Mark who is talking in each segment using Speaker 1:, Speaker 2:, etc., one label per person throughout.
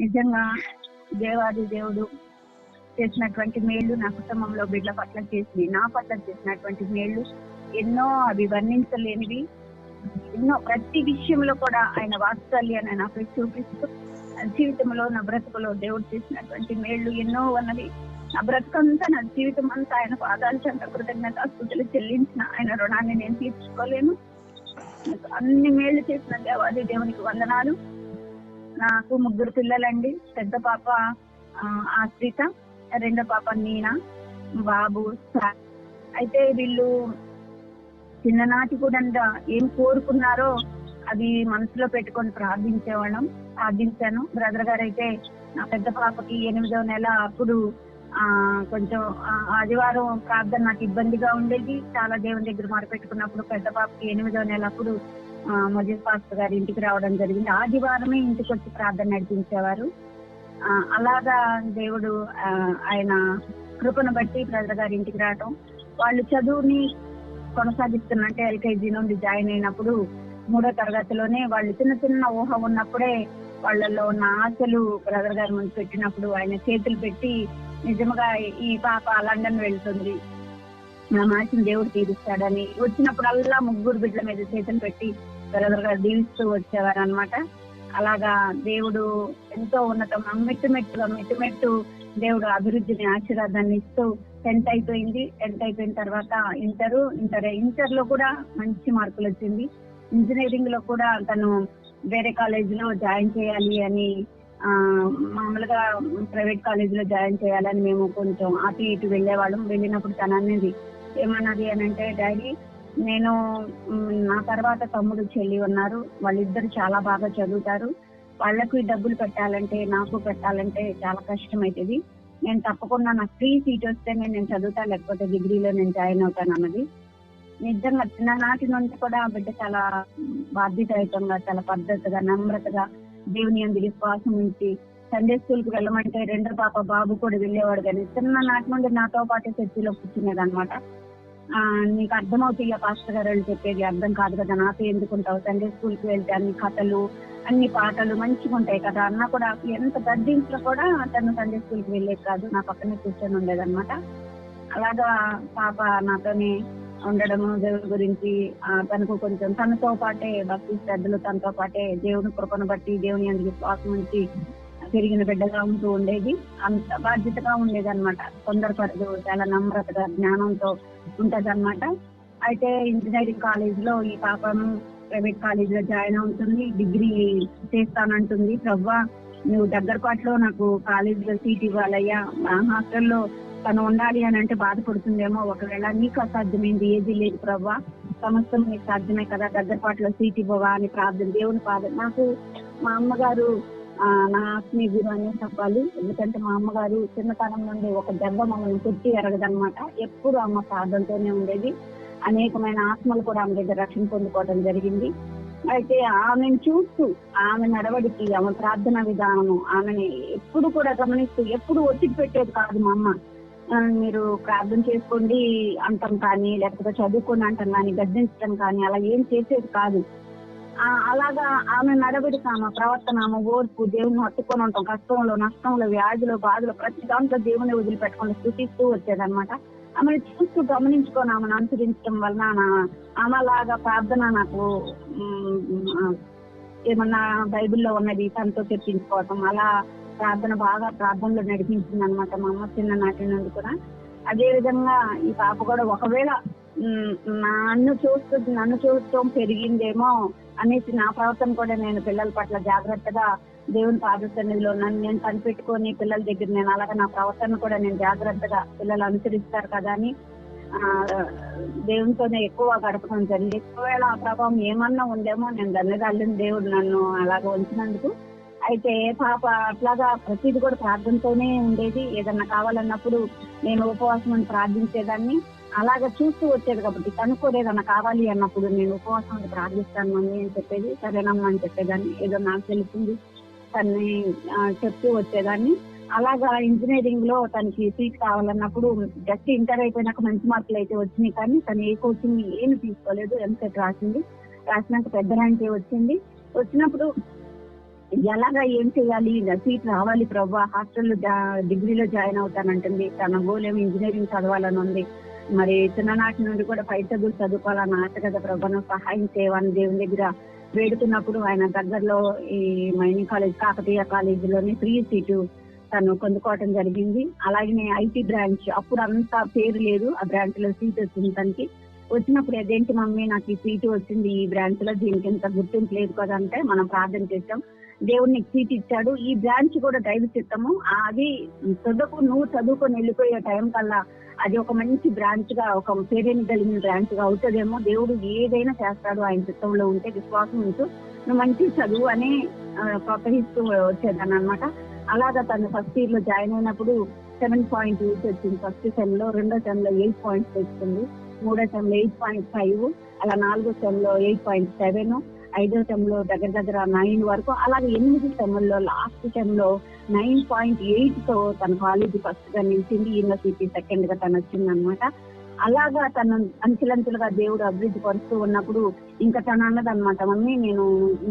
Speaker 1: నిజంగా దేవాది దేవుడు చేసినటువంటి మేళ్ళు నా కుటుంబంలో బిడ్డల పట్ల చేసి నా పట్ల చేసినటువంటి మేళ్ళు ఎన్నో అవి వర్ణించలేనివి. ఎన్నో ప్రతి విషయంలో కూడా ఆయన వాత్సల్యాన్ని నాకు చూపిస్తూ జీవితంలో నా బ్రతుకులో దేవుడు చేసినటువంటి మేళ్ళు ఎన్నో ఉన్నవి. నా బ్రతుకంతా నా జీవితం అంతా ఆయన పాదాలు చెంత కృతజ్ఞత స్థుతులు చెల్లించిన ఆయన రుణాన్ని నేను తీర్చుకోలేను. అన్ని మేళ్ళు చేసిన దేవాది దేవునికి వందనాలు. నాకు ముగ్గురు పిల్లలండి. పెద్ద పాప ఆశ్రిత రెండో పాప నీనా బాబు అయితే వీళ్ళు చిన్ననాటి కూడా ఏం కోరుకున్నారో అది మనసులో పెట్టుకొని ప్రార్థించేవాళ్ళం ప్రార్థించాను. బ్రదర్ గారు అయితే నా పెద్ద పాపకి ఎనిమిదో నెల అప్పుడు ఆ కొంచెం ఆదివారం ప్రార్థన నాకు ఇబ్బందిగా ఉండేది. చాలా దేవుని దగ్గర మొరపెట్టుకున్నప్పుడు పెద్ద పాపకి ఎనిమిదో నెల అప్పుడు ఆ, మజీద్ పాస్టర్ గారి ఇంటికి రావడం జరిగింది. ఆదివారమే ఇంటికి వచ్చి ప్రార్థన నడిపించేవారు. ఆ, అలాగా దేవుడు ఆయన కృపను బట్టి ప్రజల గారి ఇంటికి రావటం. వాళ్ళు చదువుని కొనసాగిస్తున్న అంటే ఎల్కేజీ నుండి జాయిన్ అయినప్పుడు మూడో తరగతిలోనే వాళ్ళు చిన్న చిన్న ఊహ ఉన్నప్పుడే వాళ్ళల్లో ఉన్న ఆశలు బ్రదర్ గారి ముందు పెట్టినప్పుడు ఆయన చేతులు పెట్టి నిజంగా ఈ పాప లండన్ వెళ్తుంది. నా మాసిన దేవుడు తీరుస్తాడని వచ్చినప్పుడల్లా ముగ్గురు బిడ్డల మీద చేతులు పెట్టి బ్రదర్ దీవిస్తూ వచ్చేవారు అనమాట అలాగా దేవుడు ఎంతో ఉన్నతం మెట్టు మెట్టుగా మెట్టు మెట్టు దేవుడు అభివృద్ధిని ఆశీర్వాదాన్ని ఇస్తూ టెన్త్ అయిపోయింది. టెన్త్ అయిపోయిన తర్వాత ఇంటర్ ఇంటర్ ఇంటర్లో కూడా మంచి మార్కులు వచ్చింది. ఇంజనీరింగ్లో కూడా తను వేరే కాలేజ్లో జాయిన్ చేయాలి అని ఆ మామూలుగా ప్రైవేట్ కాలేజ్లో జాయిన్ చేయాలని మేము కొంచెం అటు ఇటు వెళ్ళేవాళ్ళం. వెళ్ళినప్పుడు తను అనేది ఏమన్నది అని అంటే డాడీ నేను నా తర్వాత తమ్ముడు చెల్లి ఉన్నారు. వాళ్ళిద్దరు చాలా బాగా చదువుతారు. వాళ్ళకు డబ్బులు పెట్టాలంటే నాకు పెట్టాలంటే చాలా కష్టం అవుతుంది నేను తప్పకుండా నాకు ఫ్రీ సీట్ వస్తేనే నేను చదువుతా లేకపోతే డిగ్రీలో నేను జాయిన్ అవుతాను అన్నది. నిజంగా చిన్ననాటి నుండి కూడా ఆ బిడ్డ చాలా బాధ్యతాయుతంగా చాలా పద్ధతిగా నమ్రతగా దేవుని అంది విశ్వాసం ఉంచి సండే స్కూల్కి వెళ్ళమంటే రెండో పాప బాబు కూడా వెళ్ళేవాడు కానీ చిన్న నాటి నుండి నాతో పాటు చర్చిలో కూర్చునేది అనమాట ఆ నీకు అర్థమవుతాయి పాస్టర్ గారు అని చెప్పేది? అర్థం కాదు కదా నాతో ఎందుకుంటావు సండే స్కూల్కి వెళ్తే అన్ని కథలు అన్ని పాటలు మంచిగా ఉంటాయి కదా అన్న కూడా ఎంత గద్దించినా కూడా తను సండే స్కూల్కి వెళ్ళేది కాదు. నా పక్కనే కూర్చొని ఉండేది అనమాట అలాగా పాప నాతోనే ఉండడము దేవుడి గురించి తనకు కొంచెం తనతో పాటే భక్తి శ్రద్ధలు తనతో పాటే దేవుని కృపను బట్టి దేవుని అందుకు విశ్వాసం నుంచి పెరిగిన బిడ్డగా ఉంటూ ఉండేది. అంత బాధ్యతగా ఉండేది అనమాట తొందరపడదు చాలా నమ్రతగా జ్ఞానంతో ఉంటది అనమాట అయితే ఇంజనీరింగ్ కాలేజ్లో ఈ పాపను ప్రైవేట్ కాలేజ్లో జాయిన్ అవుతుంది. డిగ్రీ చేస్తానంటుంది. ప్రవ్వా నువ్వు దగ్గరపాట్లో నాకు కాలేజ్లో సీట్ ఇవ్వాలయ్యా. మా హాస్టల్లో తను ఉండాలి అని అంటే బాధపడుతుందేమో. ఒకవేళ నీకు అసాధ్యమైంది ఏది లేదు ప్రవ్వా. సమస్తం నీకు సాధ్యమే కదా. దగ్గరపాట్లో సీట్ ఇవ్వవా అని ప్రార్థన దేవుని పాద నాకు మా అమ్మగారు నా ఆత్మీయ గురు చెప్పాలి. ఎందుకంటే మా అమ్మగారు చిన్నతనం నుండి ఒక దెబ్బ మమ్మల్ని కొట్టి ఎరగదనమాట ఎప్పుడు అమ్మ ప్రార్థనతోనే ఉండేది. అనేకమైన ఆత్మలు కూడా ఆమె దగ్గర రక్షణ పొందుకోవడం జరిగింది. అయితే ఆమెను చూస్తూ ఆమె నడవడికి ఆమె ప్రార్థన విధానము ఆమెని ఎప్పుడు కూడా గమనిస్తూ ఎప్పుడు ఒత్తిడి పెట్టేది కాదు మా అమ్మ. మీరు ప్రార్థన చేసుకోండి అంటాం కానీ లేకపోతే చదువుకోండి అంటాం కానీ గద్దించడం కానీ అలా ఏం చేసేది కాదు. అలాగా ఆమె నడవడిక ఆమె ప్రవర్తన ఆమె ఓర్పు దేవుని హత్తుకొని ఉంటాం. కష్టంలో నష్టంలో వ్యాధిలో బాధలో ప్రతి దాంట్లో దేవుని వదిలిపెట్టకుండా స్థుతిస్తూ వచ్చేదనమాట ఆమెను చూస్తూ గమనించుకొని ఆమెను అనుసరించడం వలన ఆమెలాగా ఆమె లాగా ప్రార్థన నాకు ఏమన్నా బైబిల్లో ఉన్నది తనతో చెప్పించుకోవటం అలా ప్రార్థన బాగా ప్రార్థనలో నడిపించింది అనమాట మా అమ్మ చిన్న నాటి నుండి కూడా. అదే విధంగా ఈ పాప కూడా ఒకవేళ నన్ను చూస్తూ నన్ను చూడటం పెరిగిందేమో అనేసి నా ప్రవర్తన కూడా నేను పిల్లల పట్ల జాగ్రత్తగా దేవుని పాదసన్నిధిలో నన్ను నేను కనిపెట్టుకొని పిల్లల దగ్గర నేను అలాగే నా ప్రవర్తన కూడా నేను జాగ్రత్తగా పిల్లలు అనుసరిస్తారు కదా అని దేవునితోనే ఎక్కువ గడపడం జరిగింది. ఒకవేళ ఆ ప్రభావం ఏమన్నా ఉందేమో నేను ధన్యదాలను దేవుడు నన్ను అలాగ ఉంచినందుకు. అయితే పాప అట్లాగా ప్రతిది కూడా ప్రార్థనతోనే ఉండేది. ఏదన్నా కావాలన్నప్పుడు నేను ఉపవాసం అని ప్రార్థించేదాన్ని. అలాగా చూస్తూ వచ్చేది కాబట్టి తను ఏదన్నా కావాలి అన్నప్పుడు నేను ఉపవాసం ప్రార్థిస్తాను మమ్మీ అని చెప్పేది సరేనమ్మా అని చెప్పేదాన్ని. ఏదో నాకు తెలిసింది. తన్ని చెప్తూ వచ్చేదాన్ని. అలాగా ఇంజనీరింగ్లో తనకి సీట్ కావాలన్నప్పుడు జస్ట్ ఇంటర్ అయిపోయినాక మంచి మార్కులు అయితే వచ్చినాయి కానీ తను ఏ కోచింగ్ ఏమి తీసుకోలేదు. ఎంసెట్ రాసింది. రాసినాక పెద్ద ర్యాంకే వచ్చింది. వచ్చినప్పుడు ఎలాగా ఏం చేయాలి? సీట్ రావాలి ప్రభు. హాస్టల్లో డిగ్రీలో జాయిన్ అవుతానంటుంది. తన గోల్ ఏమి ఇంజనీరింగ్ చదవాలని ఉంది. మరి చిన్ననాటి నుండి కూడా పై చదువుకోవాలని ఆశ కదా ప్రభా. సహాయం చేయవని దేవుని దగ్గర వేడుకున్నప్పుడు ఆయన దగ్గరలో ఈ మైనింగ్ కాలేజ్ కాకతీయ కాలేజీలోని ఫ్రీ సీటు తను పొందుకోవటం జరిగింది. అలాగే ఐటీ బ్రాంచ్ అప్పుడు అంతా పేరు లేదు. ఆ బ్రాంచ్లో సీట్ వచ్చింది తనకి. వచ్చినప్పుడు అదేంటి మమ్మీ నాకు ఈ సీటు వచ్చింది ఈ బ్రాంచ్లో దీనికి ఇంత గుర్తింపు లేదు కదా అంటే మనం ప్రార్థన చేసాం దేవుడు నీకు సీట్ ఇచ్చాడు. ఈ బ్రాంచ్ కూడా దైవ చిత్తము. అది చదువుకు నువ్వు చదువుకొని వెళ్ళిపోయే టైం కల్లా అది ఒక మంచి బ్రాంచ్గా ఒక పేరేని కలిగిన బ్రాంచ్గా అవుతుందేమో దేవుడు ఏదైనా చేస్తాడు ఆయన చిత్తంలో ఉంటే విశ్వాసం ఉంటూ నువ్వు మంచి చదువు అని ప్రోత్సహిస్తూ వచ్చేదాన్ని అనమాట అలాగా తను ఫస్ట్ ఇయర్లో జాయిన్ అయినప్పుడు సెవెన్ పాయింట్ ఎయిట్ వచ్చింది ఫస్ట్ సెమ్లో రెండో సెమ్లో ఎయిట్ పాయింట్స్ వచ్చింది మూడో సెమ్లో ఎయిట్ పాయింట్ ఫైవ్ అలా నాలుగో సెమ్లో ఎయిట్ పాయింట్ సెవెన్ ఐదో టెంలో దగ్గర దగ్గర నైన్ వరకు అలాగే ఎనిమిది టెంలో లాస్ట్ టెంలో నైన్ పాయింట్ ఎయిట్తో తన కాలేజీ ఫస్ట్గా నిలిచింది యూనివర్సిటీ సెకండ్గా తను వచ్చింది అనమాట అలాగా తను అంచెలంచెలుగా దేవుడు అభివృద్ధి పరుస్తూ ఉన్నప్పుడు ఇంకా తను అన్నది అనమాట మమ్మీ నేను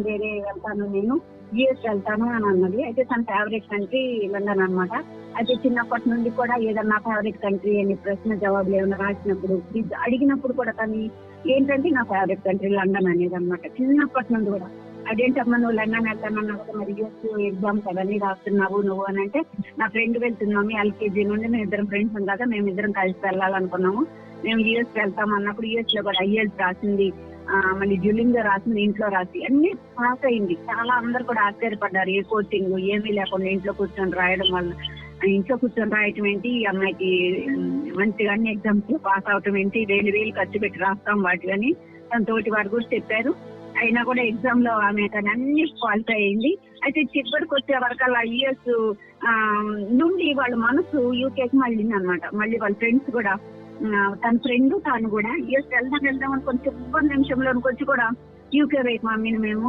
Speaker 1: వేరే వెళ్తాను నేను యుఎస్ వెళ్తాను అని అన్నది. అయితే తన ఫేవరెట్ కంట్రీ లండన్ అనమాట అయితే చిన్నప్పటి నుండి కూడా ఏదన్నా ఫేవరెట్ కంట్రీ అని ప్రశ్న జవాబులు ఏమైనా రాసినప్పుడు అడిగినప్పుడు కూడా తను ఏంటంటే నా ఫేవరెట్ కంట్రీ లండన్ అనేది అనమాట చిన్నప్పటి నుండి కూడా అదేంటమ్మా నువ్వు లండన్ వెళ్తానన్నావు కదా మరి యూఎస్ ఎగ్జామ్స్ అవన్నీ రాస్తున్నావు నువ్వు అని అంటే నా ఫ్రెండ్ వెళ్తున్నాము ఎల్కేజీ నుండి మేము ఇద్దరం ఫ్రెండ్స్ ఉండగా మేము ఇద్దరం కలిసి వెళ్ళాలనుకున్నాము. మేము యూఎస్ వెళ్తాం అన్నప్పుడు యూఎస్లో కూడా ఐఎల్స్ రాసింది. ఆ, మళ్ళీ డ్యూలింగ్ రాసింది ఇంట్లో రాసి అన్ని పాస్ అయింది. చాలా అందరు కూడా ఆశ్చర్యపడ్డారు ఏ కోచింగ్ ఏమీ లేకుండా ఇంట్లో కూర్చొని రాయడం వల్ల. ఇంట్లో కూర్చొని రాయటం ఏంటి? అమ్మాయికి మంచిగా అన్ని ఎగ్జామ్స్ పాస్ అవటం ఏంటి? వేలు వేలు ఖర్చు పెట్టి రాస్తాం వాటి అని తన తోటి వారు కూడా చెప్పారు. అయినా కూడా ఎగ్జామ్లో ఆమె తను అన్ని క్వాలిఫై అయింది. అయితే చివరికి వచ్చే వరకు అలా ఇయర్స్ నుండి వాళ్ళ మనసు యూకేకి మళ్ళీంది అనమాట మళ్ళీ వాళ్ళ ఫ్రెండ్స్ కూడా తన ఫ్రెండ్ తాను కూడా యూఎస్ వెళ్దాం వెళ్దాం అని కొంచెం చివరి నిమిషంలో వచ్చి కూడా యూకే వైపు మమ్మీని మేము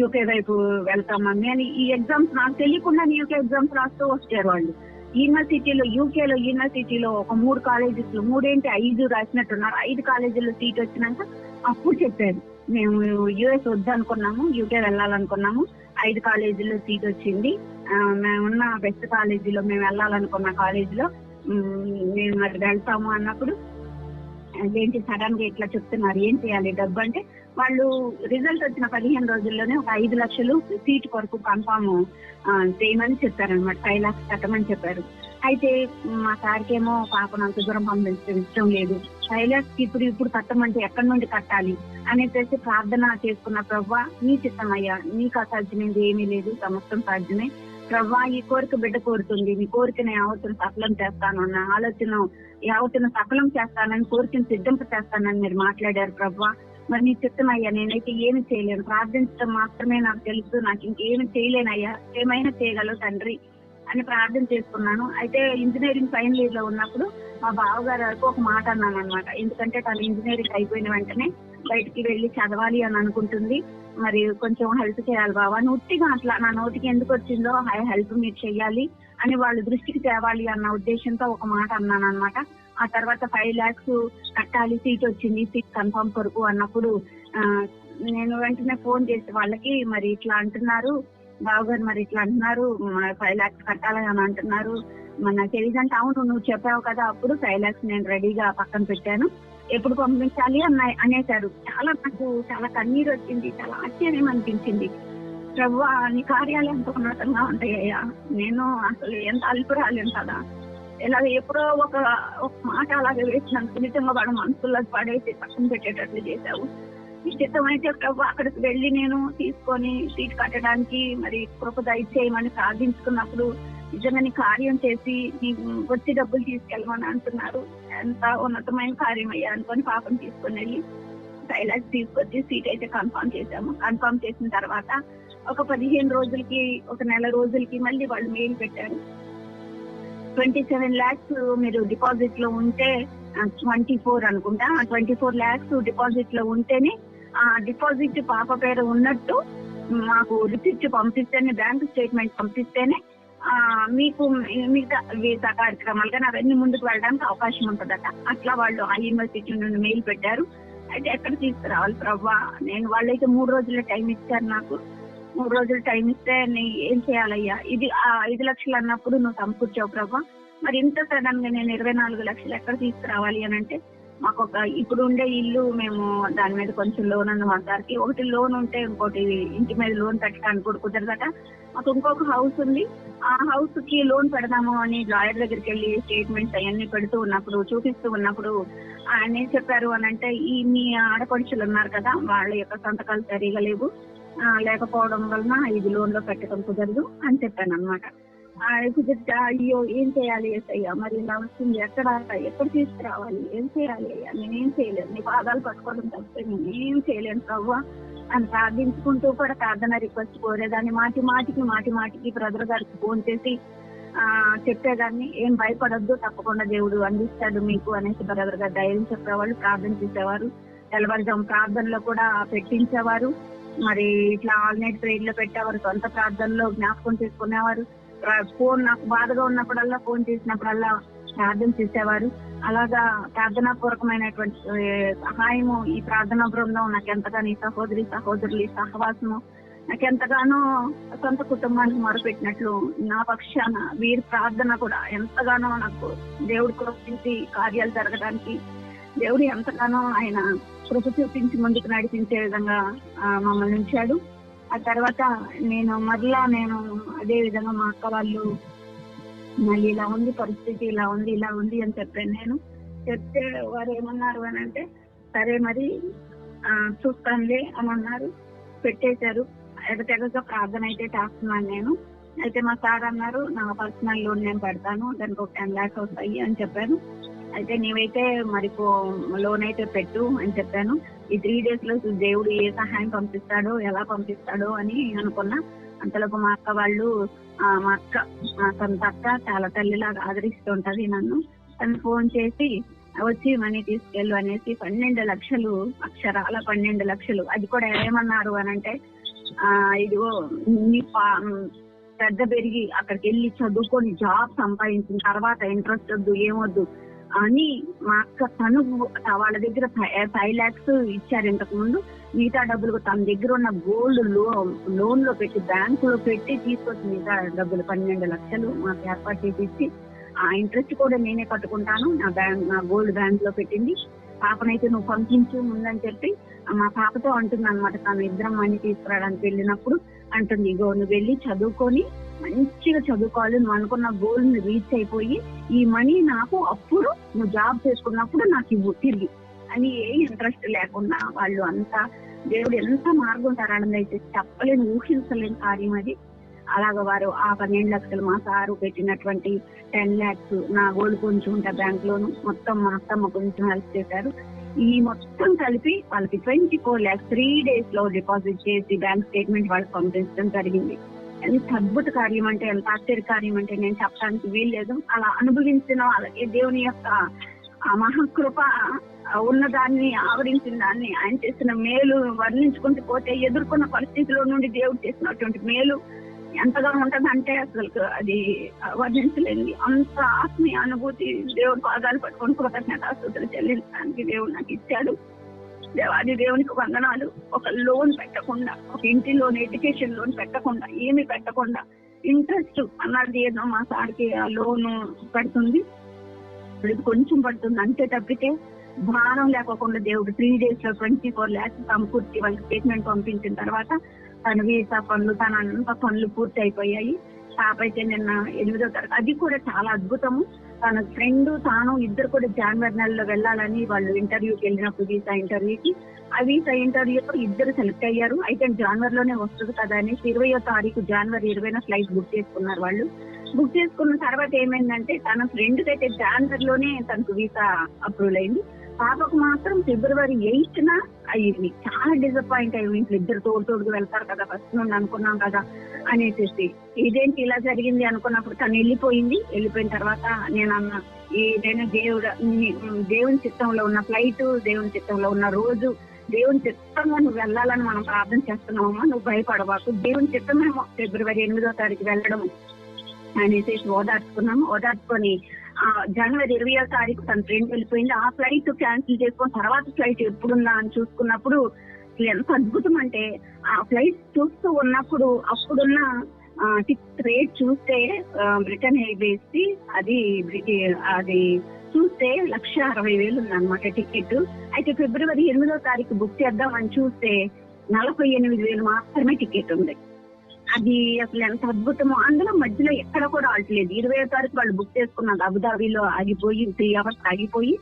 Speaker 1: యూకే వైపు వెళ్తాం మమ్మీ అని ఈ ఎగ్జామ్స్ నాకు తెలియకుండా యూకే ఎగ్జామ్స్ రాస్తూ వచ్చారు వాళ్ళు. యూనివర్సిటీలో యూకే లో యూనివర్సిటీలో ఒక మూడు కాలేజెస్లో మూడేంటి? ఐదు రాసినట్టున్నారు. ఐదు కాలేజీల్లో సీట్ వచ్చినాక అప్పుడు చెప్పారు. మేము యుఎస్ వద్దనుకున్నాము యూకే వెళ్ళాలనుకున్నాము. ఐదు కాలేజీలో సీట్ వచ్చింది. మేము మేమున్న బెస్ట్ కాలేజీలో మేము వెళ్ళాలనుకున్న కాలేజీలో మేము మరి వెళ్తాము అన్నప్పుడు అదేంటి? సడన్గా ఇట్లా చెప్తున్నారు. ఏం చేయాలి? డబ్బు అంటే వాళ్ళు రిజల్ట్ వచ్చిన పదిహేను రోజుల్లోనే ఒక ఐదు లక్షలు సీట్ కొరకు కన్ఫామ్ చేయమని చెప్పారనమాట ఫైవ్ లాక్స్ కట్టమని చెప్పారు. అయితే మా సార్కి ఏమో పాపను అంత దూరం పంపించడం ఇష్టం లేదు. ఫైవ్ ఇప్పుడు ఇప్పుడు కట్టమంటే ఎక్కడి నుండి కట్టాలి అనేసి ప్రార్థన చేసుకున్న ప్రవ్వా నీ చిత్తమయ్యా నీకు అసాధ్యమైంది ఏమీ లేదు సమస్తం సాధ్యమే. ప్రవ్వా ఈ కోరిక బిడ్డ కోరుతుంది. నీ కోరికను యావత్తును సఫలం చేస్తాను అన్న ఆలోచన యావత్తును సఫలం చేస్తానని కోరికను సిద్ధింప చేస్తానని మీరు మాట్లాడారు ప్రవ్వా. మరి నీ చిత్తమయ్యా నేనైతే ఏమి చేయలేను. ప్రార్థించడం మాత్రమే నాకు తెలుసు నాకు ఇంకేమి చేయలేనయ్యా ఏమైనా చేయగలవు తండ్రి అని ప్రార్థన చేసుకున్నాను. అయితే ఇంజనీరింగ్ ఫైనల్ ఇయర్లో ఉన్నప్పుడు మా బావగారు వరకు ఒక మాట అన్నాను అనమాట ఎందుకంటే తను ఇంజనీరింగ్ అయిపోయిన వెంటనే బయటికి వెళ్ళి చదవాలి అని అనుకుంటుంది. మరి కొంచెం హెల్ప్ చేయాలి బావా. ఉట్టిగా అట్లా నా నోటికి ఎందుకు వచ్చిందో హై హెల్ప్ మీరు చేయాలి అని వాళ్ళు దృష్టికి తేవాలి అన్న ఉద్దేశంతో ఒక మాట అన్నాను అనమాట ఆ తర్వాత ఫైవ్ లాక్స్ కట్టాలి సీట్ వచ్చింది సీట్ కన్ఫర్మ్ కొరకు అన్నప్పుడు నేను వెంటనే ఫోన్ చేసి వాళ్ళకి మరి ఇట్లా అంటున్నారు బావగారు మరి ఇట్లా అంటున్నారు ఫైవ్ లాక్స్ కట్టాలి అని అంటున్నారు మన తెలియదంటే అవును నువ్వు చెప్పావు కదా అప్పుడు ఫైవ్ లాక్స్ నేను రెడీగా పక్కన పెట్టాను. ఎప్పుడు పంపించాలి అన్న అనేశారు. చాలా నాకు చాలా కన్నీరు వచ్చింది చాలా ఆశ్చర్యం అనిపించింది. ప్రభు నీ కార్యాలయం ఎంత ఉన్నతంగా ఉంటాయ్యా. నేను అసలు ఎంత అల్పురాలేను కదా. ఇలాగ ఎప్పుడో ఒక ఒక మాట అలాగే వేసినందుకు నిజంగా వాడు మనసులో పడేసి పక్కన పెట్టేటట్లు చేశావు. ఇష్టమైతే ప్రభు అక్కడికి వెళ్ళి నేను తీసుకొని సీట్ కట్టడానికి మరి కృప దయచేయమని ప్రార్థించుకున్నప్పుడు నిజంగా నీ కార్యం చేసి నీ వచ్చి డబ్బులు తీసుకెళ్ళమని అంటున్నారు. ఎంత ఉన్నతమైన కార్యం అయ్యా అనుకొని పాపం తీసుకొని వెళ్ళి ఫైవ్ తీసుకొచ్చి సీట్ అయితే కన్ఫర్మ్ చేశాము. కన్ఫర్మ్ చేసిన తర్వాత ఒక పదిహేను రోజులకి ఒక నెల రోజులకి మళ్ళీ వాళ్ళు మెయిల్ పెట్టారు. ట్వంటీ సెవెన్ లాక్స్ మీరు డిపాజిట్లో ఉంటే ట్వంటీ ఫోర్ అనుకుంటా. ట్వంటీ ఫోర్ లాక్స్ డిపాజిట్లో ఉంటేనే ఆ డిపాజిట్ పాప పేరు ఉన్నట్టు మాకు రిసిప్ట్ పంపిస్తేనే బ్యాంక్ స్టేట్మెంట్ పంపిస్తేనే మీకు మిగతా వీసా కార్యక్రమాలు కానీ అవన్నీ ముందుకు వెళ్ళడానికి అవకాశం ఉంటుందట. అట్లా వాళ్ళు ఆ యూనివర్సిటీ నుండి మెయిల్ పెట్టారు. అయితే ఎక్కడ తీసుకురావాలి ప్రవ్వా? నేను వాళ్ళైతే మూడు రోజుల టైం ఇచ్చారు నాకు. మూడు రోజులు టైం ఇస్తే ఏం చేయాలయ్యా? ఇది ఐదు లక్షలు అన్నప్పుడు నువ్వు సమకూర్చావు ప్రభా. మరి ఇంత సడన్గా నేను ఇరవై నాలుగు లక్షలు ఎక్కడ తీసుకురావాలి అని అంటే మాకు ఒక ఇప్పుడు ఉండే ఇల్లు మేము దాని మీద కొంచెం లోన్ అన్న దానికి ఒకటి లోన్ ఉంటే ఇంకోటి ఇంటి మీద లోన్ పెట్టడానికి కూడా కుదరదట. మాకు ఇంకొక హౌస్ ఉంది. ఆ హౌస్కి లోన్ పెడదాము అని లాయర్ దగ్గరికి వెళ్ళి స్టేట్మెంట్స్ అవన్నీ పెడుతూ ఉన్నప్పుడు చూపిస్తూ ఉన్నప్పుడు ఆయన ఏం చెప్పారు అని అంటే ఈ మీ ఆడపడుచులు ఉన్నారు కదా వాళ్ళ యొక్క సంతకాలు సరిగా లేవు. లేకపోవడం వలన ఇది లోన్లో పెట్టడం కుదరదు అని చెప్పాను అనమాట కుదిరితే అయ్యో ఏం చేయాలి అయ్యా మరి ఇలా వస్తుంది ఎక్కడ ఎక్కడ తీసుకురావాలి? ఏం చేయాలి? అయ్యా నేనేం చేయలేదు నీ పాదాలు పట్టుకోవడం తప్పితే నేనేం చేయలేను ప్రవ్వా అని ప్రార్థించుకుంటూ కూడా ప్రార్థన రిక్వెస్ట్ కోరేదాన్ని. మాటి మాటికి మాటి మాటికి బ్రదర్ గారికి ఫోన్ చేసి ఆ చెప్పేదాన్ని. ఏం భయపడొద్దు తప్పకుండా దేవుడు అందిస్తాడు మీకు అనేసి బ్రదర్ గారు ధైర్యం చెప్పేవాళ్ళు ప్రార్థన చేసేవారు. తెల్లవారుజాము ప్రార్థనలో కూడా పెట్టించేవారు. మరి ఇట్లా ఆల్ నైట్ ప్రేయర్లో పెట్టేవారు సొంత ప్రార్థనలో జ్ఞాపకం చేసుకునేవారు. ప్ర- ఫోన్ నాకు బాధగా ఉన్నప్పుడల్లా ఫోన్ చేసినప్పుడల్లా ప్రార్థన చేసేవారు. అలాగా ప్రార్థనా పూర్వకమైనటువంటి సహాయము ఈ ప్రార్థనా బృందం నాకు ఎంతగానో ఈ సహోదరి సహోదరులు ఈ సహవాసము నాకెంతగానో సొంత కుటుంబానికి మొరపెట్టినట్లు నా పక్షాన వీరి ప్రార్థన కూడా ఎంతగానో నాకు దేవుడు కృపించి కార్యాలు జరగడానికి దేవుడు ఎంతగానో ఆయన కృప చూపించి ముందుకు నడిపించే విధంగా మమ్మల్ని ఉంచాడు. ఆ తర్వాత నేను మరలా నేను అదే విధంగా మా అక్క వాళ్ళు మళ్ళీ ఇలా ఉంది పరిస్థితి ఇలా ఉంది ఇలా ఉంది అని చెప్పాను నేను. చెప్తే వారు ఏమన్నారు అని అంటే సరే మరి చూస్తానులే అని అన్నారు. పెట్టేశారు. ఎగతెగగా ప్రార్థన అయితే చేస్తున్నాను నేను. అయితే మా సార్ అన్నారు నా పర్సనల్ లోన్ నేను పెడతాను దానికి ఒక టెన్ లాక్స్ వస్తాయి అని చెప్పాను. అయితే నీవైతే మరి లోన్ అయితే పెట్టు అని చెప్పాను. ఈ త్రీ డేస్లో దేవుడు ఏ సహాయం పంపిస్తాడో ఎలా పంపిస్తాడో అని అనుకున్నా. అంతలోపు మా అక్క వాళ్ళు ఆ, మా అక్క మా సొంత అక్క చాలా తల్లిలాగా ఆదరిస్తుంటది నన్ను. తను ఫోన్ చేసి వచ్చి మనీ తీసుకెళ్ళు అనేసి పన్నెండు లక్షలు అక్షరాల పన్నెండు లక్షలు. అది కూడా ఏమన్నారు అని అంటే ఆ ఇదిగో నీ పా- పెద్ద పెరిగి అక్కడికి వెళ్ళి చదువుకొని జాబ్ సంపాదించిన తర్వాత ఇంట్రెస్ట్ వద్దు ఏమొద్దు. అని మా అక్క తను వాళ్ళ దగ్గర ఫైవ్ లాక్స్ ఇచ్చారు ఇంతకు ముందు మిగతా డబ్బులు తన దగ్గర ఉన్న గోల్డ్ లోన్లో పెట్టి బ్యాంకు లో పెట్టి తీసుకొచ్చి మిగతా డబ్బులు పన్నెండు లక్షలు మాకు ఏర్పాటు చేసి ఇచ్చి ఆ ఇంట్రెస్ట్ కూడా నేనే కట్టుకుంటాను. నా బ్యాంక్ నా గోల్డ్ బ్యాంక్లో పెట్టింది. పాపనైతే నువ్వు పంపించు ముందని చెప్పి మా పాపతో అంటుంది అనమాట తను ఇద్దరం మనీ తీసుకురావడానికి వెళ్ళినప్పుడు. అంటుంది ఇగో నువ్వు వెళ్ళి చదువుకొని మంచిగా చదువుకోవాలి నువ్వు అనుకున్న గోల్ని రీచ్ అయిపోయి ఈ మనీ నాకు అప్పుడు నువ్వు జాబ్ చేసుకున్నప్పుడు నాకు ఇవ్వు తిరిగి. అని ఏ ఇంట్రెస్ట్ లేకుండా వాళ్ళు అంతా దేవుడు ఎంత మార్గం తరాలని అయితే చెప్పలేని ఊహించలేని కార్యం అది. అలాగ వారు ఆ పన్నెండు లక్షలు మా సారు పెట్టినటువంటి టెన్ లాక్స్ నా గోల్డ్ కొంచెం ఉంటా బ్యాంక్ లోను మొత్తం మా అత్తమ్మ కొంచెం హెల్ప్ చేశారు. ఈ మొత్తం కలిపి వాళ్ళకి ట్వంటీ ఫోర్ లాక్స్ త్రీ డేస్లో డిపాజిట్ చేసి బ్యాంక్ స్టేట్మెంట్ వాళ్ళకి పంపించడం జరిగింది. ఎంత అద్భుత కార్యం అంటే ఎంత ఆశ్చర్య కార్యం అంటే నేను చెప్పడానికి వీల్లేదు. అలా అనుభవించిన వాళ్ళకి దేవుని యొక్క ఆ మహాకృప ఉన్న దాన్ని ఆవరించిన దాన్ని ఆయన చేసిన మేలు వర్ణించుకుంటూ పోతే ఎదుర్కొన్న పరిస్థితిలో నుండి దేవుడు చేసినటువంటి మేలు ఎంతగా ఉంటదంటే అసలు అది వర్ణించలేని అంత ఆత్మీయ అనుభూతి దేవుడు పాదాలు పట్టుకొని కృతజ్ఞత చెల్లించడానికి దేవుడు నాకు ఇచ్చాడు. దేవాది దేవునికి వందనాలు. ఒక లోన్ పెట్టకుండా ఒక ఇంటి లోన్ ఎడ్యుకేషన్ లోన్ పెట్టకుండా ఏమి పెట్టకుండా ఇంట్రెస్ట్ అన్నది ఏదో మా సార్కి ఆ లోన్ పెడుతుంది. ఇప్పుడు కొంచెం పడుతుంది అంతే తప్పితే భారం లేకోకుండా దేవుడు త్రీ డేస్లో ట్వంటీ ఫోర్ ల్యాక్స్ సమకూర్చి వాళ్ళకి స్టేట్మెంట్ పంపించిన తర్వాత తన వీసా పనులు తన అంత పనులు పూర్తి అయిపోయాయి పాప అయితే నిన్న ఎనిమిదో తరగతి అది కూడా చాలా అద్భుతము. తన ఫ్రెండ్ తాను ఇద్దరు కూడా జాన్వరి నెలలో వెళ్ళాలని వాళ్ళు ఇంటర్వ్యూకి వెళ్ళినప్పుడు వీసా ఇంటర్వ్యూకి ఆ వీసా ఇంటర్వ్యూలో ఇద్దరు సెలెక్ట్ అయ్యారు. అయితే జనవరిలోనే వస్తుంది కదా అని ఇరవయో తారీఖు జనవరి ఇరవైన ఫ్లైట్ బుక్ చేసుకున్నారు వాళ్ళు. బుక్ చేసుకున్న తర్వాత ఏమైందంటే తన ఫ్రెండ్ అయితే జనవరిలోనే తనకు వీసా అప్రూవల్ అయింది. పాపకు మాత్రం ఫిబ్రవరి ఎయిత్ న అయ్యింది చాలా డిసప్పాయింట్ అయ్యి ఇంట్లో ఇద్దరు తోడు తోడుకు వెళ్తారు కదా ఫస్ట్ నుండి అనుకున్నాం కదా అనేసి ఇదేంటి ఇలా జరిగింది అనుకున్నప్పుడు తను వెళ్ళిపోయింది. వెళ్ళిపోయిన తర్వాత నేను అన్న ఏదైనా దేవుడు దేవుని చిత్తంలో ఉన్న ఫ్లైట్ దేవుని చిత్తంలో ఉన్న రోజు దేవుని చిత్తంగా నువ్వు వెళ్ళాలని మనం ప్రార్థన చేస్తున్నామమ్మా నువ్వు భయపడబాకు. దేవుని చిత్తమేమో ఫిబ్రవరి ఎనిమిదో తారీఖు వెళ్ళడం అనేసి ఓదార్చుకున్నాము. ఓదార్చుకొని జనవరి ఇరవయో తారీఖు తన ఫ్రెండ్ వెళ్ళిపోయింది. ఆ ఫ్లైట్ క్యాన్సిల్ చేసుకుని తర్వాత ఫ్లైట్ ఎప్పుడుందా అని చూసుకున్నప్పుడు ఎంత అద్భుతం అంటే ఆ ఫ్లైట్ చూస్తూ ఉన్నప్పుడు అప్పుడున్న టికెట్ రేట్ చూస్తే బ్రిటన్ ఎయిర్వేస్కి అది అది చూస్తే లక్ష అరవై వేలు ఉందన్నమాట టికెట్. అయితే ఫిబ్రవరి ఎనిమిదో తారీఖు బుక్ చేద్దామని చూస్తే నలభై ఎనిమిది వేలు మాత్రమే టికెట్ ఉంది. అది అసలు ఎంత అద్భుతమో. అందులో మధ్యలో ఎక్కడ కూడా ఆడలేదు ఇరవై తారీఖు వాళ్ళు బుక్ చేసుకున్నారు అబుదాబిలో ఆగిపోయి త్రీ అవర్స్ ఆగిపోయి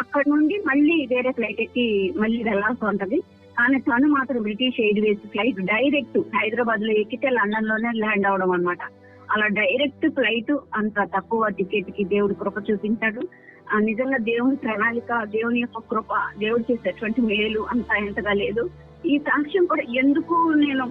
Speaker 1: అక్కడ నుండి మళ్ళీ వేరే ఫ్లైట్ ఎక్కి మళ్ళీ వెళ్ళాల్సి ఉంటది. కానీ తను మాత్రం బ్రిటిష్ ఎయిర్వేస్ ఫ్లైట్ డైరెక్ట్ హైదరాబాద్లో ఎక్కితే లండన్లోనే ల్యాండ్ అవడం అనమాట అలా డైరెక్ట్ ఫ్లైట్ అంత తక్కువ టికెట్కి దేవుడు కృప చూపించాడు. ఆ నిజంగా దేవుని ప్రణాళిక దేవుని యొక్క కృప దేవుడు చేసేటువంటి మేలు అంత ఎంతగా లేదు. ఈ సాక్ష్యం కూడా ఎందుకు నేను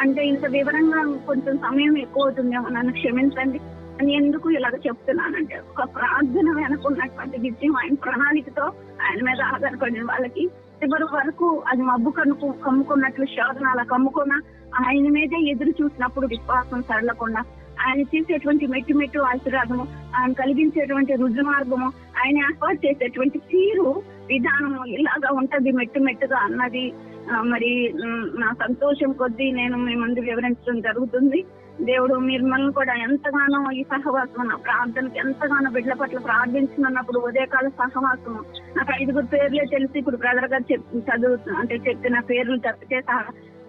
Speaker 1: అంటే ఇంత వివరంగా కొంచెం సమయం ఎక్కువ అవుతుందేమో నన్ను క్షమించండి. అని ఎందుకు ఇలాగ చెప్తున్నానంటే ఒక ప్రార్థన వెనకున్నటువంటి విజయం ఆయన ప్రణాళికతో ఆయన మీద ఆధారపడిన వాళ్ళకి. చివరి వరకు అది మబ్బు కనుకు కమ్ముకున్నట్లు శోధన అలా కమ్ముకున్న ఆయన మీదే ఎదురు చూసినప్పుడు విశ్వాసం సరళకుండా ఆయన చేసేటువంటి మెట్టు మెట్టు ఆశీర్వాదము ఆయన కలిగించేటువంటి రుజు మార్గము ఆయన ఏర్పాటు చేసేటువంటి తీరు విధానము ఇలాగా ఉంటది మెట్టు మెట్టుగా అన్నది మరి నా సంతోషం కొద్దీ నేను మీ ముందు వివరించడం జరుగుతుంది. దేవుడు మిమ్మల్ని కూడా ఎంతగానో ఈ సహవాసం నా ప్రార్థనకి ఎంతగానో బిడ్డల పట్ల ప్రార్థించినప్పుడు ఉదయకాల సహవాసం నాకు ఐదుగురు పేర్లే తెలిసి ఇప్పుడు బ్రదర్ గారు చెప్ చదువు అంటే చెప్పిన పేర్లు తప్పితే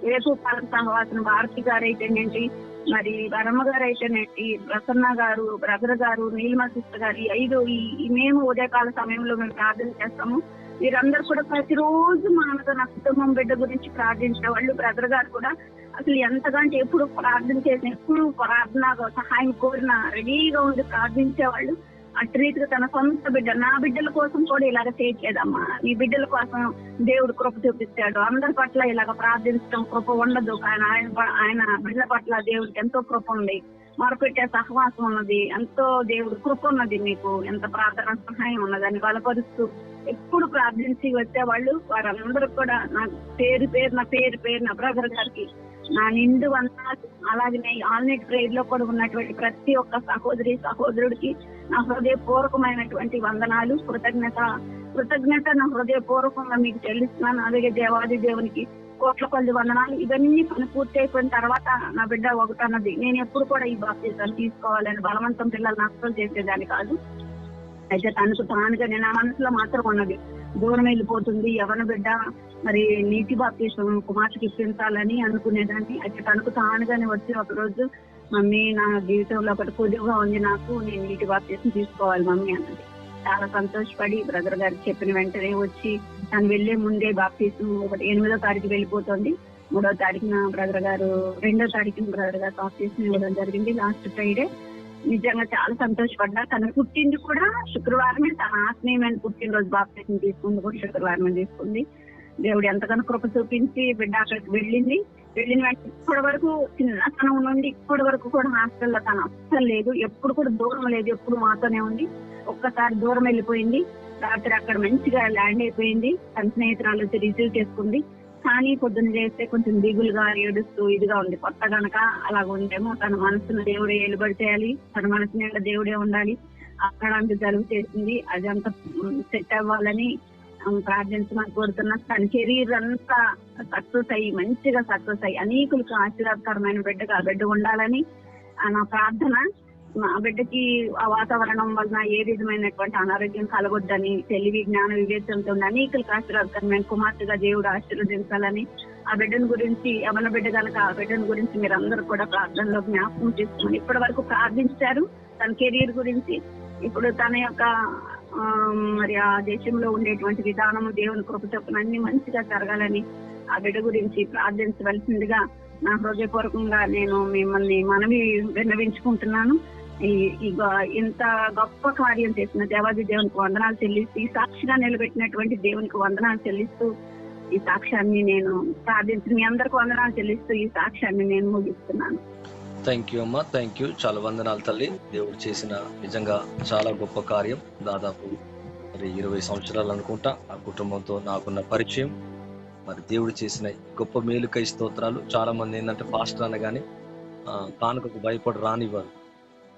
Speaker 1: సహ రేపు సహవాసం భారతి గారు అయితేనేంటి మరి వరమ్మ గారు అయితేనేంటి ప్రసన్న గారు బ్రదర్ గారు నీలిమ సిస్టర్ గారు ఐదు ఈ- మేము ఉదయకాల సమయంలో మేము ప్రార్థన చేస్తాము. మీరందరూ కూడా ప్రతిరోజు మానగా నా కుటుంబం బిడ్డ గురించి ప్రార్థించిన వాళ్ళు బ్రదర్ గారు కూడా అసలు ఎంతగా అంటే ఎప్పుడు ప్రార్థన చేసిన ఎప్పుడు ప్రార్థన సహాయం కోరిన రెడీగా ఉండి ప్రార్థించేవాళ్ళు. అటు రీతిగా తన సొంత బిడ్డ నా బిడ్డల కోసం కూడా ఇలాగ చేయట్లేదమ్మా. నీ బిడ్డల కోసం దేవుడు కృప చూపిస్తాడు. అందరి పట్ల ఇలాగ ప్రార్థించడం కృప ఉండదు. ఆయన ఆయన ఆయన బిడ్డల పట్ల దేవుడికి ఎంతో కృప ఉంది. మొరపెట్టే సహవాసం ఉన్నది. ఎంతో దేవుడు కృప ఉన్నది మీకు. ఎంత ప్రార్థన సహాయం ఉన్నది అని బలపరుస్తూ ఎప్పుడు ప్రార్థించి వచ్చే వాళ్ళు వారందరూ కూడా నా పేరు పేరు నా పేరు పేరు నా బ్రదర్ గారికి నా నిండు వందనాలు. అలాగే ఆల్నెట్ ప్రేయర్లో కూడా ఉన్నటువంటి ప్రతి ఒక్క సహోదరి సహోదరుడికి నా హృదయపూర్వకమైనటువంటి వందనాలు. కృతజ్ఞత కృతజ్ఞత నా హృదయపూర్వకంగా మీకు చెల్లిస్తున్నాను. అలాగే దేవాది దేవునికి కోట్ల కొద్ది వందనాలు. ఇవన్నీ పని పూర్తి అయిపోయిన తర్వాత నా బిడ్డ ఒకటన్నది నేను ఎప్పుడు కూడా ఈ బాప్తీసాలు తీసుకోవాలని బలవంతం పిల్లలు నష్టం చేసేదాన్ని కాదు. అయితే తనకు తానుగా నేను నా మనసులో మాత్రం ఉన్నది దూరం వెళ్ళిపోతుంది ఎవరి బిడ్డ మరి నీటి బాప్తీసం కుమార్తెకి ఇప్పించాలని అనుకునేదాన్ని. అయితే తనకు తానుగానే వచ్చి ఒక రోజు మమ్మీ నా జీవితంలో ఒకటి కొద్దిగా ఉంది నాకు నేను నీటి బాప్తీసం తీసుకోవాలి మమ్మీ అన్నది. చాలా సంతోషపడి బ్రదర్ గారికి చెప్పిన వెంటనే వచ్చి తను వెళ్ళే ముందే బాప్తీసం ఒకటి ఎనిమిదో తారీఖు వెళ్ళిపోతుంది. మూడో తారీఖున బ్రదర్ గారు రెండో తారీఖున బ్రదర్ గారు బాప్తీసం ఇవ్వడం జరిగింది. Last Friday. నిజంగా చాలా సంతోషపడ్డా. తను పుట్టింది కూడా శుక్రవారమే. తన ఆత్మీయమైన పుట్టినరోజు బాప్తీసం తీసుకుంది కూడా శుక్రవారమే తీసుకుంది. దేవుడు ఎంతగానో కృప చూపించి బిడ్డ అక్కడికి వెళ్ళింది. వెళ్ళిన వెంటనే ఇప్పటి వరకు చిన్నతనం నుండి ఇప్పటి వరకు కూడా హాస్టల్లో తను అస్సలు లేదు. ఎప్పుడు కూడా దూరం లేదు. ఎప్పుడు మాతోనే ఉంది. ఒక్కసారి దూరం వెళ్ళిపోయింది. రాత్రి అక్కడ మంచిగా ల్యాండ్ అయిపోయింది. తన స్నేహితురాలు వచ్చి రిసీవ్ చేసుకుంది. కానీ పొద్దున్న చేస్తే కొంచెం దిగులుగా ఏడుస్తూ ఇదిగా ఉంది. కొత్త గనక అలాగ ఉందేమో తన మనసును దేవుడే ఎలుబడి చేయాలి. తన మనసు నిండా దేవుడే ఉండాలి. అక్కడ అంత జలుబు చేసింది. అది అంత సెట్ అవ్వాలని ప్రార్థించమని కోరుతున్నా. తన కెరీర్ అంతా సక్సెస్ అయ్యి మంచిగా సక్సెస్ అయ్యి అనేకులకు ఆశీర్వాదకరమైన బిడ్డగా ఆ బిడ్డ ఉండాలని ఆ, నా ప్రార్థన. మా బిడ్డకి ఆ వాతావరణం వలన ఏ విధమైనటువంటి అనారోగ్యం కలగొద్దని తెలివి జ్ఞాన వివేచనతో ఉండి అనేకులకు ఆశీర్వాదకరమైన కుమార్తెగా దేవుడు ఆశీర్వదించాలని ఆ బిడ్డను గురించి ఎవరి బిడ్డ కనుక ఆ బిడ్డను గురించి మీరు అందరూ కూడా ప్రార్థనలో జ్ఞాపకం చేసుకుని ఇప్పటి వరకు ప్రార్థించారు. తన కెరీర్ గురించి ఇప్పుడు తన యొక్క మరి ఆ దేశంలో ఉండేటువంటి విధానము దేవుని కృప చొప్పున అన్ని మంచిగా జరగాలని ఆ బిడ్డ గురించి ప్రార్థించవలసిందిగా నా హృదయపూర్వకంగా నేను మిమ్మల్ని మనవి విన్నవించుకుంటున్నాను. ఈ గ- ఇంత గొప్ప కార్యం చేసిన దేవాది దేవునికి వందనాలు చెల్లిస్తూ ఈ సాక్షిగా నిలబెట్టినటువంటి దేవునికి వందనాలు చెల్లిస్తూ ఈ సాక్ష్యాన్ని నేను ప్రార్థించి మీ అందరికి వందనాలు చెల్లిస్తూ ఈ సాక్ష్యాన్ని నేను ముగిస్తున్నాను.
Speaker 2: థ్యాంక్ యూ అమ్మా థ్యాంక్ యూ. చాలా వందనాలు తల్లి. దేవుడు చేసిన నిజంగా చాలా గొప్ప కార్యం. దాదాపు మరి ఇరవై సంవత్సరాలు అనుకుంటా ఆ కుటుంబంతో నాకున్న పరిచయం. మరి దేవుడు చేసిన గొప్ప మేలుకై స్తోత్రాలు. చాలా మంది ఏంటంటే పాస్టర్ అనగానే కానుకకు భయపడి రానివ్వరు.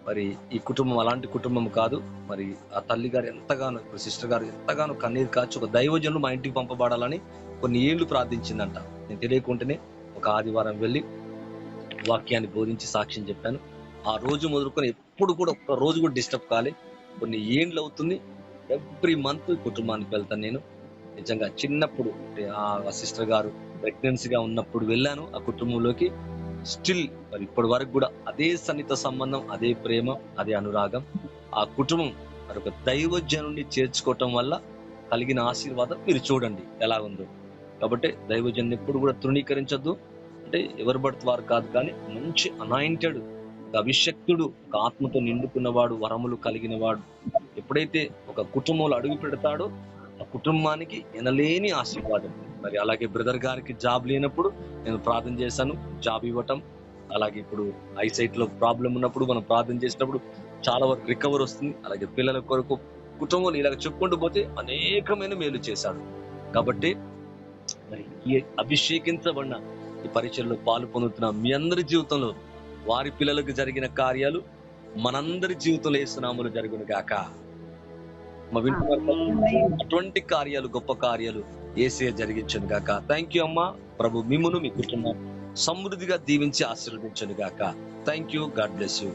Speaker 2: మరి ఈ కుటుంబం అలాంటి కుటుంబం కాదు. మరి ఆ తల్లి గారు ఎంతగానో ఇప్పుడు సిస్టర్ గారు ఎంతగానో కన్నీరు కాచి ఒక దైవజనులు మా ఇంటికి పంపబడాలని కొన్ని ఏళ్ళు ప్రార్థించిందంట. నేను తెలియకుండానే ఒక ఆదివారం వెళ్ళి వాక్యాన్ని బోధించి సాక్ష్యం చెప్పాను. ఆ రోజు మొదలుకొని ఎప్పుడు కూడా ఒక్క రోజు కూడా డిస్టర్బ్ కాలే. కొన్ని ఏండ్లు అవుతుంది. ఎవ్రీ మంత్ కుటుంబానికి వెళ్తాను నేను. నిజంగా చిన్నప్పుడు ఆ సిస్టర్ గారు ప్రెగ్నెన్సీగా ఉన్నప్పుడు వెళ్ళాను ఆ కుటుంబంలోకి. స్టిల్ మరి ఇప్పటి వరకు కూడా అదే సన్నిహిత సంబంధం అదే ప్రేమ అదే అనురాగం. ఆ కుటుంబం మరి ఒక దైవజనుడిని చేర్చుకోవటం వల్ల కలిగిన ఆశీర్వాదం మీరు చూడండి ఎలా ఉందో. కాబట్టి దైవజన్ ఎప్పుడు కూడా తృణీకరించొద్దు. అంటే ఎవరు పడితే వారు కాదు కానీ మంచి అనాయింటెడ్ అభిషక్తుడు ఒక ఆత్మతో నిండుకున్నవాడు వరములు కలిగిన వాడు ఎప్పుడైతే ఒక కుటుంబంలో అడుగు పెడతాడో ఆ కుటుంబానికి ఎనలేని ఆశీర్వాదం. మరి అలాగే బ్రదర్ గారికి జాబ్ లేనప్పుడు నేను ప్రార్థన చేశాను జాబ్ ఇవ్వటం. అలాగే ఇప్పుడు ఐసైట్లో ప్రాబ్లం ఉన్నప్పుడు మనం ప్రార్థన చేసినప్పుడు చాలా వరకు రికవర్ వస్తుంది. అలాగే పిల్లల కొరకు కుటుంబంలో ఇలాగ చెప్పుకుంటూ పోతే అనేకమైన మేలు చేశాడు. కాబట్టి మరి ఈ అభిషేకించబడిన ఈ పరీక్షల్లో పాలు పొందుతున్న మీ అందరి జీవితంలో వారి పిల్లలకు జరిగిన కార్యాలు మనందరి జీవితంలో వేస్తున్నాములు జరుగును గాక. మా? అటువంటి కార్యాలు గొప్ప కార్యాలు ఏసే జరిగించను గాక. థ్యాంక్ యూ అమ్మా. ప్రభు మిమ్మును మీ కుటుంబం సమృద్ధిగా దీవించి ఆశీర్వదించను గాక. Thank you God bless you